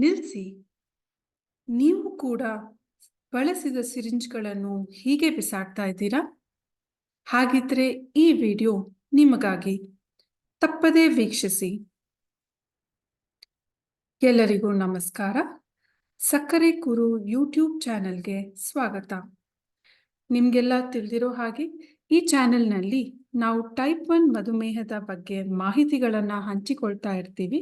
ನಿಲ್ಲಿಸಿ ನೀವು ಕೂಡ ಬಳಸಿದ ಸಿರಿಂಜ್ಗಳನ್ನು ಹೀಗೆ ಬಿಸಾಡ್ತಾ ಇದ್ದೀರಾ? ಹಾಗಿದ್ರೆ ಈ ವಿಡಿಯೋ ನಿಮಗಾಗಿ ತಪ್ಪದೇ ವೀಕ್ಷಿಸಿ. ಎಲ್ಲರಿಗೂ ನಮಸ್ಕಾರ. ಸಕ್ಕರೆ ಕುರು ಯೂಟ್ಯೂಬ್ ಚಾನೆಲ್ಗೆ ಸ್ವಾಗತ. ನಿಮಗೆಲ್ಲ ತಿಳಿದಿರೋ ಹಾಗೆ ಈ ಚಾನೆಲ್ನಲ್ಲಿ ನಾವು ಟೈಪ್ ಒನ್ ಮಧುಮೇಹದ ಬಗ್ಗೆ ಮಾಹಿತಿಗಳನ್ನು ಹಂಚಿಕೊಳ್ತಾ ಇರ್ತೀವಿ.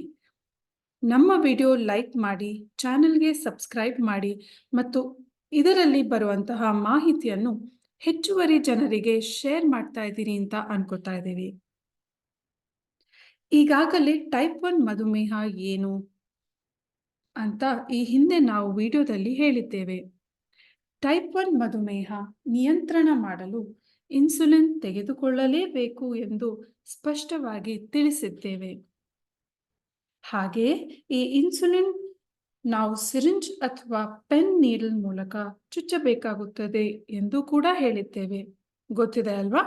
ನಮ್ಮ ವಿಡಿಯೋ ಲೈಕ್ ಮಾಡಿ, ಚಾನೆಲ್ಗೆ ಸಬ್ಸ್ಕ್ರೈಬ್ ಮಾಡಿ ಮತ್ತು ಇದರಲ್ಲಿ ಬರುವಂತಹ ಮಾಹಿತಿಯನ್ನು ಹೆಚ್ಚುವರಿ ಜನರಿಗೆ ಶೇರ್ ಮಾಡ್ತಾ ಇದ್ದೀರಿ ಅಂತ ಅನ್ಕೋತಾ ಇದ್ದೀವಿ. ಈಗಾಗಲೇ ಟೈಪ್ ಒನ್ ಮಧುಮೇಹ ಏನು ಅಂತ ಈ ಹಿಂದೆ ನಾವು ವಿಡಿಯೋದಲ್ಲಿ ಹೇಳಿದ್ದೇವೆ. ಟೈಪ್ ಒನ್ ಮಧುಮೇಹ ನಿಯಂತ್ರಣ ಮಾಡಲು ಇನ್ಸುಲಿನ್ ತೆಗೆದುಕೊಳ್ಳಲೇಬೇಕು ಎಂದು ಸ್ಪಷ್ಟವಾಗಿ ತಿಳಿಸಿದ್ದೇವೆ. ಹಾಗೆಯೇ ಈ ಇನ್ಸುಲಿನ್ ನಾವು ಸಿರಿಂಜ್ ಅಥವಾ ಪೆನ್ ನೀಡಲ್ ಮೂಲಕ ಚುಚ್ಚಬೇಕಾಗುತ್ತದೆ ಎಂದು ಕೂಡ ಹೇಳಿದ್ದೇವೆ. ಗೊತ್ತಿದೆ ಅಲ್ವಾ?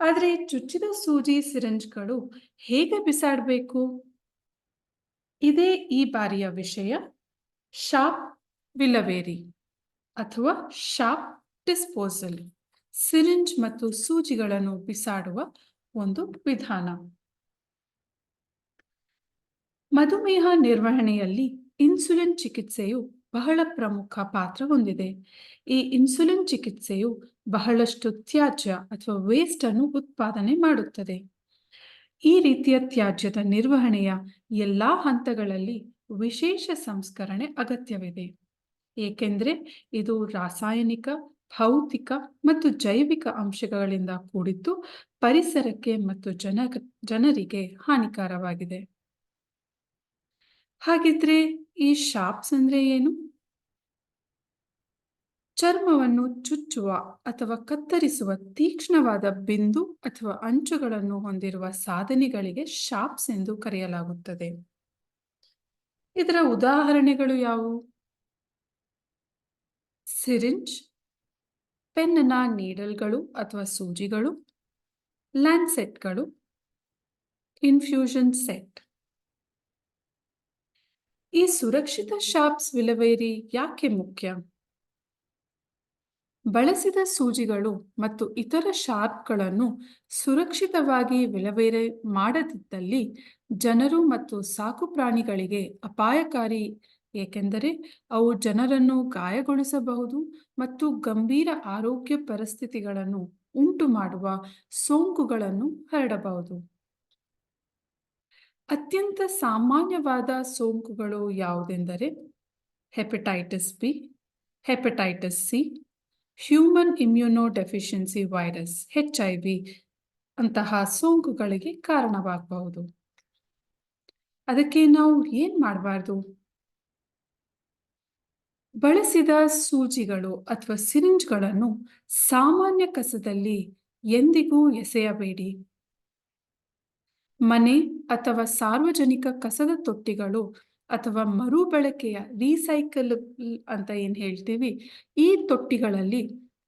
ಆದರೆ ಚುಚ್ಚಿದ ಸೂಜಿ ಸಿರಿಂಜ್ಗಳು ಹೇಗೆ ಬಿಸಾಡಬೇಕು? ಇದೇ ಈ ಬಾರಿಯ ವಿಷಯ. ಶಾಪ್ ವಿಲವೇರಿ ಅಥವಾ ಶಾಪ್ ಡಿಸ್ಪೋಸಲ್. ಸಿರಿಂಜ್ ಮತ್ತು ಸೂಜಿಗಳನ್ನು ಬಿಸಾಡುವ ಒಂದು ವಿಧಾನ. ಮಧುಮೇಹ ನಿರ್ವಹಣೆಯಲ್ಲಿ ಇನ್ಸುಲಿನ್ ಚಿಕಿತ್ಸೆಯು ಬಹಳ ಪ್ರಮುಖ ಪಾತ್ರ ಹೊಂದಿದೆ. ಈ ಇನ್ಸುಲಿನ್ ಚಿಕಿತ್ಸೆಯು ಬಹಳಷ್ಟು ತ್ಯಾಜ್ಯ ಅಥವಾ ವೇಸ್ಟ್ ಅನ್ನು ಉತ್ಪಾದನೆ ಮಾಡುತ್ತದೆ. ಈ ರೀತಿಯ ತ್ಯಾಜ್ಯದ ನಿರ್ವಹಣೆಯ ಎಲ್ಲಾ ಹಂತಗಳಲ್ಲಿ ವಿಶೇಷ ಸಂಸ್ಕರಣೆ ಅಗತ್ಯವಿದೆ. ಏಕೆಂದರೆ ಇದು ರಾಸಾಯನಿಕ, ಭೌತಿಕ ಮತ್ತು ಜೈವಿಕ ಅಂಶಗಳಿಂದ ಕೂಡಿದ್ದು ಪರಿಸರಕ್ಕೆ ಮತ್ತು ಜನ ಜನರಿಗೆ ಹಾನಿಕಾರವಾಗಿದೆ. ಹಾಗಿದ್ರೆ ಈ ಶಾಪ್ಸ್ ಅಂದ್ರೆ ಏನು? ಚರ್ಮವನ್ನು ಚುಚ್ಚುವ ಅಥವಾ ಕತ್ತರಿಸುವ ತೀಕ್ಷ್ಣವಾದ ಬಿಂದು ಅಥವಾ ಅಂಚುಗಳನ್ನು ಹೊಂದಿರುವ ಸಾಧನೆಗಳಿಗೆ ಶಾಪ್ಸ್ ಎಂದು ಕರೆಯಲಾಗುತ್ತದೆ. ಇದರ ಉದಾಹರಣೆಗಳು ಯಾವುವು? ಸಿರಿಂಜ್ ಪೆನ್ನ ನೀಡಲ್ಗಳು ಅಥವಾ ಸೂಜಿಗಳು, ಲ್ಯಾನ್ಸೆಟ್ಗಳು, ಇನ್ಫ್ಯೂಷನ್ ಸೆಟ್. ಈ ಸುರಕ್ಷಿತ ಶಾಪ್ಸ್ ವಿಲವೇರಿ ಯಾಕೆ ಮುಖ್ಯ? ಬಳಸಿದ ಸೂಜಿಗಳು ಮತ್ತು ಇತರ ಶಾರ್ಪ್ಗಳನ್ನು ಸುರಕ್ಷಿತವಾಗಿ ವಿಲವೇರೆ ಮಾಡದಿದ್ದಲ್ಲಿ ಜನರು ಮತ್ತು ಸಾಕು ಪ್ರಾಣಿಗಳಿಗೆ ಅಪಾಯಕಾರಿ, ಏಕೆಂದರೆ ಅವು ಜನರನ್ನು ಗಾಯಗೊಳಿಸಬಹುದು ಮತ್ತು ಗಂಭೀರ ಆರೋಗ್ಯ ಪರಿಸ್ಥಿತಿಗಳನ್ನು ಉಂಟು ಮಾಡುವ ಸೋಂಕುಗಳನ್ನು ಹರಡಬಹುದು. ಅತ್ಯಂತ ಸಾಮಾನ್ಯವಾದ ಸೋಂಕುಗಳು ಯಾವುದೆಂದರೆ hepatitis B hepatitis C human immunodeficiency virus H I V ಅಂತಹ ಸೋಂಕುಗಳಿಗೆ ಕಾರಣವಾಗಬಹುದು. ಅದಕ್ಕೆ ನಾವು ಏನು ಮಾಡಬಾರ್ದು? ಬಳಸಿದ ಸೂಜಿಗಳು ಅಥವಾ ಸಿರಿಂಜ್ಗಳನ್ನು ಸಾಮಾನ್ಯ ಕಸದಲ್ಲಿ ಎಂದಿಗೂ ಎಸೆಯಬೇಡಿ. ಮನೆ ಅಥವಾ ಸಾರ್ವಜನಿಕ ಕಸದ ತೊಟ್ಟಿಗಳು ಅಥವಾ ಮರುಬಳಕೆಯ ರೀಸೈಕಲ್ ಅಂತ ಏನು ಹೇಳ್ತೀವಿ, ಈ ತೊಟ್ಟಿಗಳಲ್ಲಿ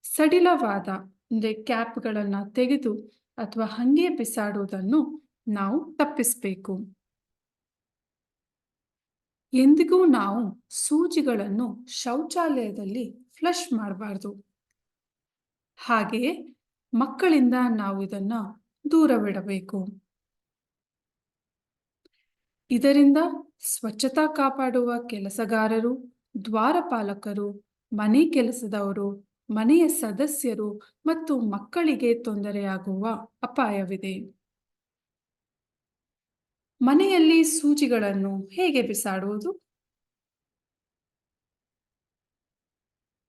ಸಡಿಲವಾದ ಅಂದರೆ ಕ್ಯಾಪ್ಗಳನ್ನು ತೆಗೆದು ಅಥವಾ ಹಂಗೆ ಬಿಸಾಡುವುದನ್ನು ನಾವು ತಪ್ಪಿಸಬೇಕು. ಎಂದಿಗೂ ನಾವು ಸೂಜಿಗಳನ್ನು ಶೌಚಾಲಯದಲ್ಲಿ ಫ್ಲಶ್ ಮಾಡಬಾರ್ದು. ಹಾಗೆಯೇ ಮಕ್ಕಳಿಂದ ನಾವು ಇದನ್ನ ದೂರವಿಡಬೇಕು. ಇದರಿಂದ ಸ್ವಚ್ಛತಾ ಕಾಪಾಡುವ ಕೆಲಸಗಾರರು, ದ್ವಾರಪಾಲಕರು, ಮನೆ ಕೆಲಸದವರು, ಮನೆಯ ಸದಸ್ಯರು ಮತ್ತು ಮಕ್ಕಳಿಗೆ ತೊಂದರೆಯಾಗುವ ಅಪಾಯವಿದೆ. ಮನೆಯಲ್ಲಿ ಸೂಜಿಗಳನ್ನು ಹೇಗೆ ಬಿಸಾಡುವುದು?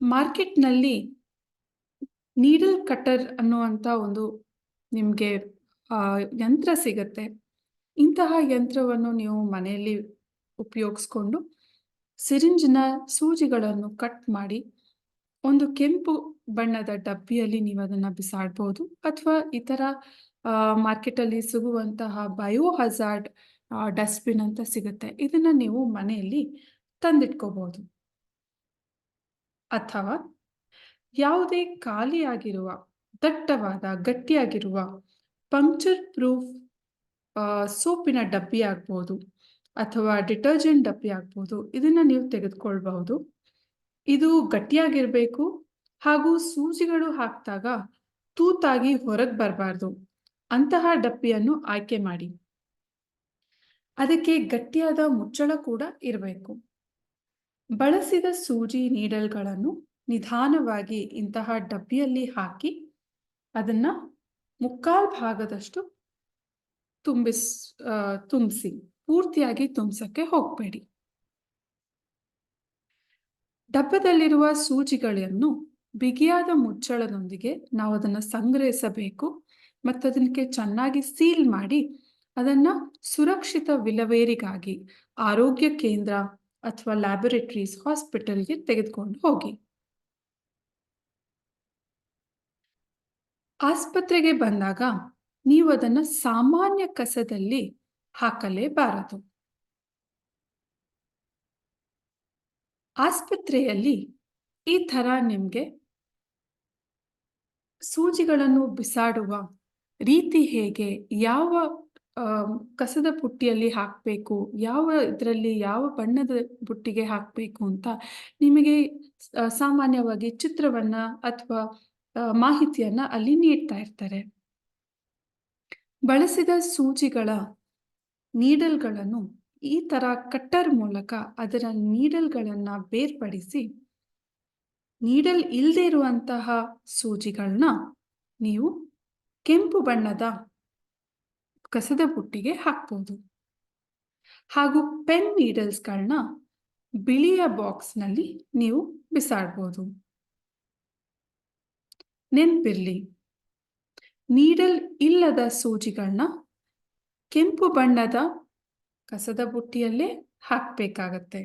ಮಾರ್ಕೆಟ್ನಲ್ಲಿ ನೀಡಲ್ ಕಟರ್ ಅನ್ನುವಂಥ ಒಂದು ನಿಮಗೆ ಯಂತ್ರ ಸಿಗತ್ತೆ. ಇಂತಹ ಯಂತ್ರವನ್ನು ನೀವು ಮನೆಯಲ್ಲಿ ಉಪಯೋಗಿಸ್ಕೊಂಡು ಸಿರಿಂಜ್ನ ಸೂಜಿಗಳನ್ನು ಕಟ್ ಮಾಡಿ ಒಂದು ಕೆಂಪು ಬಣ್ಣದ ಡಬ್ಬಿಯಲ್ಲಿ ನೀವು ಅದನ್ನು ಬಿಸಾಡ್ಬೋದು ಅಥವಾ ಇತರ ಮಾರ್ಕೆಟಲ್ಲಿ ಸಿಗುವಂತಹ ಬಯೋ ಹಜಾರ್ಡ್ ಡಸ್ಟ್ಬಿನ್ ಅಂತ ಸಿಗುತ್ತೆ. ಇದನ್ನು ನೀವು ಮನೆಯಲ್ಲಿ ತಂದಿಟ್ಕೋಬಹುದು ಅಥವಾ ಯಾವುದೇ ಖಾಲಿಯಾಗಿರುವ, ದಟ್ಟವಾದ, ಗಟ್ಟಿಯಾಗಿರುವ ಪಂಕ್ಚರ್ ಪ್ರೂಫ್ ಸೋಪಿನ ಡಬ್ಬಿ ಆಗ್ಬೋದು ಅಥವಾ ಡಿಟರ್ಜೆಂಟ್ ಡಬ್ಬಿ ಆಗ್ಬೋದು. ಇದನ್ನ ನೀವು ತೆಗೆದುಕೊಳ್ಬಹುದು. ಇದು ಗಟ್ಟಿಯಾಗಿರಬೇಕು ಹಾಗೂ ಸೂಜಿಗಳು ಹಾಕಿದಾಗ ತೂತಾಗಿ ಹೊರಗೆ ಬರಬಾರ್ದು. ಅಂತಹ ಡಬ್ಬಿಯನ್ನು ಆಯ್ಕೆ ಮಾಡಿ. ಅದಕ್ಕೆ ಗಟ್ಟಿಯಾದ ಮುಚ್ಚಳ ಕೂಡ ಇರಬೇಕು. ಬಳಸಿದ ಸೂಜಿ ನೀಡಲ್ಗಳನ್ನು ನಿಧಾನವಾಗಿ ಇಂತಹ ಡಬ್ಬಿಯಲ್ಲಿ ಹಾಕಿ ಅದನ್ನ ಮುಕ್ಕಾಲ್ ಭಾಗದಷ್ಟು ತುಂಬಿಸ್ ತುಂಬಿಸಿ. ಪೂರ್ತಿಯಾಗಿ ತುಂಬಿಸಕ್ಕೆ ಹೋಗಬೇಡಿ. ಡಬ್ಬದಲ್ಲಿರುವ ಸೂಜಿಗಳನ್ನು ಬಿಗಿಯಾದ ಮುಚ್ಚಳದೊಂದಿಗೆ ನಾವು ಅದನ್ನು ಸಂಗ್ರಹಿಸಬೇಕು ಮತ್ತು ಅದಕ್ಕೆ ಚೆನ್ನಾಗಿ ಸೀಲ್ ಮಾಡಿ ಅದನ್ನ ಸುರಕ್ಷಿತ ವಿಲವೇರಿಗಾಗಿ ಆರೋಗ್ಯ ಕೇಂದ್ರ ಅಥವಾ ಲ್ಯಾಬೊರೇಟರೀಸ್ ಹಾಸ್ಪಿಟಲ್ಗೆ ತೆಗೆದುಕೊಂಡು ಹೋಗಿ. ಆಸ್ಪತ್ರೆಗೆ ಬಂದಾಗ ನೀವು ಅದನ್ನ ಸಾಮಾನ್ಯ ಕಸದಲ್ಲಿ ಹಾಕಲೇಬಾರದು. ಆಸ್ಪತ್ರೆಯಲ್ಲಿ ಈ ಥರ ನಿಮಗೆ ಸೂಜಿಗಳನ್ನು ಬಿಸಾಡುವ ರೀತಿ ಹೇಗೆ? ಯಾವ ಕಸದ ಪುಟ್ಟಿಯಲ್ಲಿ ಹಾಕಬೇಕು? ಯಾವ ಇದರಲ್ಲಿ ಯಾವ ಬಣ್ಣದ ಬುಟ್ಟಿಗೆ ಹಾಕಬೇಕು ಅಂತ ನಿಮಗೆ ಸಾಮಾನ್ಯವಾಗಿ ಚಿತ್ರವನ್ನ ಅಥವಾ ಮಾಹಿತಿಯನ್ನ ಅಲ್ಲಿ ನೀಡ್ತಾ ಇರ್ತಾರೆ. ಬಳಸಿದ ಸೂಜಿಗಳ ನೀಡಲ್ಗಳನ್ನು ಈ ತರ ಕಟ್ಟರ್ ಮೂಲಕ ಅದರ ನೀಡಲ್ಗಳನ್ನ ಬೇರ್ಪಡಿಸಿ ನೀಡಲ್ ಇಲ್ಲದೆ ಇರುವಂತಹ ಸೂಜಿಗಳನ್ನ ನೀವು ಕೆಂಪು ಬಣ್ಣದ ಕಸದ ಬುಟ್ಟಿಗೆ ಹಾಕ್ಬೋದು. ಹಾಗೂ ಪೆನ್ ನೀಡಲ್ಸ್ಗಳನ್ನ ಬಿಳಿಯ ಬಾಕ್ಸ್ನಲ್ಲಿ ನೀವು ಬಿಸಾಡ್ಬೋದು. ನೆನ್ಪಿರ್ಲಿ ನೀಡಲ್ ಇಲ್ಲದ ಸೂಜಿಗಳನ್ನ ಕೆಂಪು ಬಣ್ಣದ ಕಸದ ಬುಟ್ಟಿಯಲ್ಲೇ ಹಾಕಬೇಕಾಗತ್ತೆ.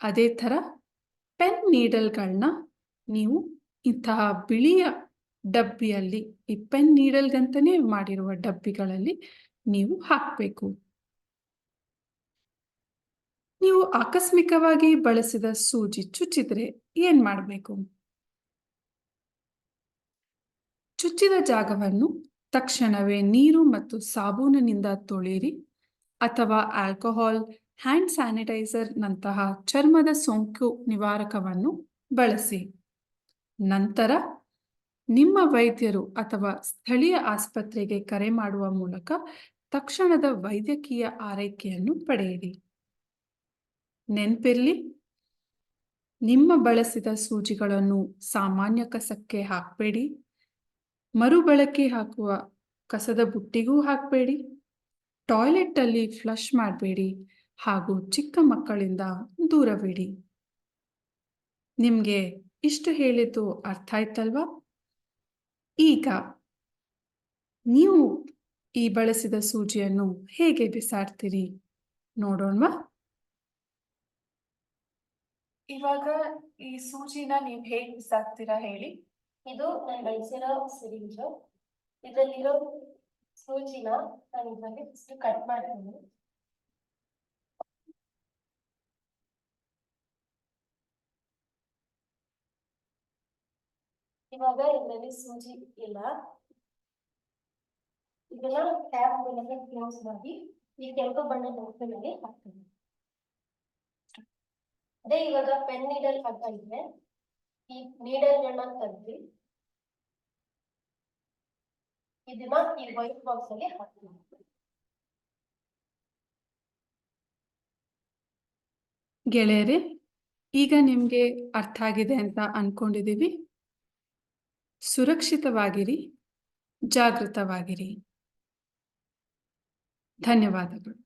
ಅದೇ ಥರ ಪೆನ್ ನೀಡಲ್ಗಳನ್ನ ನೀವು ಇಂತಹ ಬಿಳಿಯ ಡಬ್ಬಿಯಲ್ಲಿ, ಈ ಪೆನ್ ನೀಡಲ್ಗಂತನೇ ಮಾಡಿರುವ ಡಬ್ಬಿಗಳಲ್ಲಿ ನೀವು ಹಾಕಬೇಕು. ನೀವು ಆಕಸ್ಮಿಕವಾಗಿ ಬಳಸಿದ ಸೂಜಿ ಚುಚ್ಚಿದ್ರೆ ಏನು ಮಾಡಬೇಕು ಚುಚ್ಚಿದ ಜಾಗವನ್ನು ತಕ್ಷಣವೇ ನೀರು ಮತ್ತು ಸಾಬೂನಿನಿಂದ ತೊಳೆಯಿರಿ ಅಥವಾ ಆಲ್ಕೋಹಾಲ್, ಹ್ಯಾಂಡ್ ಸ್ಯಾನಿಟೈಸರ್ ನಂತಹ ಚರ್ಮದ ಸೋಂಕು ನಿವಾರಕವನ್ನು ಬಳಸಿ. ನಂತರ ನಿಮ್ಮ ವೈದ್ಯರು ಅಥವಾ ಸ್ಥಳೀಯ ಆಸ್ಪತ್ರೆಗೆ ಕರೆ ಮಾಡುವ ಮೂಲಕ ತಕ್ಷಣದ ವೈದ್ಯಕೀಯ ಆರೈಕೆಯನ್ನು ಪಡೆಯಿರಿ. ನೆನ್ಪಿರ್ಲಿ, ನಿಮ್ಮ ಬಳಸಿದ ಸೂಜಿಗಳನ್ನು ಸಾಮಾನ್ಯ ಕಸಕ್ಕೆ ಹಾಕಬೇಡಿ. ಮರುಬಳಕೆ ಹಾಕುವ ಕಸದ ಬುಟ್ಟಿಗೂ ಹಾಕಬೇಡಿ. ಟಾಯ್ಲೆಟ್ ಅಲ್ಲಿ ಫ್ಲಶ್ ಮಾಡಬೇಡಿ ಹಾಗೂ ಚಿಕ್ಕ ಮಕ್ಕಳಿಂದ ದೂರಬೇಡಿ ನಿಮಗೆ ಇಷ್ಟು ಹೇಳಿದ್ದು ಅರ್ಥ ಆಯ್ತಲ್ವಾ? ಈಗ ನೀವು ಈ ಬಳಸಿದ ಸೂಜಿಯನ್ನು ಹೇಗೆ ಬಿಸಾಡ್ತೀರಿ ನೋಡೋಣವಾ? ಇವಾಗ ಈ ಸೂಜಿನ ನೀವು ಹೇಗೆ ಬಿಸಾಕ್ತೀರಾ ಹೇಳಿ. ಇದು ನಾನು ಬಳಸಿರೋ ಸಿರಿಂಜು ಇದರಲ್ಲಿರೋ ಸೂಜಿನ ನಾನು ಇದರಲ್ಲಿ ಫಸ್ಟ್ ಕಟ್ ಮಾಡ್ತೀನಿ. ಇವಾಗ ಇದರಲ್ಲಿ ಸೂಜಿ ಇಲ್ಲ. ಇದನ್ನ ಟ್ಯಾಪ್ ಮೂಲಕ ಕ್ಲೋಸ್ ಮಾಡಿ ಈ ಕೆಂಪು ಬಣ್ಣದ ಉಪ್ಪಿನಲ್ಲಿ ಹಾಕ್ತೀನಿ. ಅದೇ ಇವಾಗ ಪೆನ್ ನೀಡಲ್ ಇದ್ರೆ ಈ ನೀಡಲ್ಗಳನ್ನ ತೆಗ್ದು ಇದನ್ನ ಈ ವೈಟ್ ಬಾಕ್ಸ್ ಅಲ್ಲಿ ಹಾಕಿ ಗೆಳೆಯರೆ, ಈಗ ನಿಮಗೆ ಅರ್ಥ ಆಗಿದೆ ಅಂತ ಅನ್ಕೊಂಡಿದೀವಿ ಸುರಕ್ಷಿತವಾಗಿರಿ, ಜಾಗೃತವಾಗಿರಿ. ಧನ್ಯವಾದಗಳು.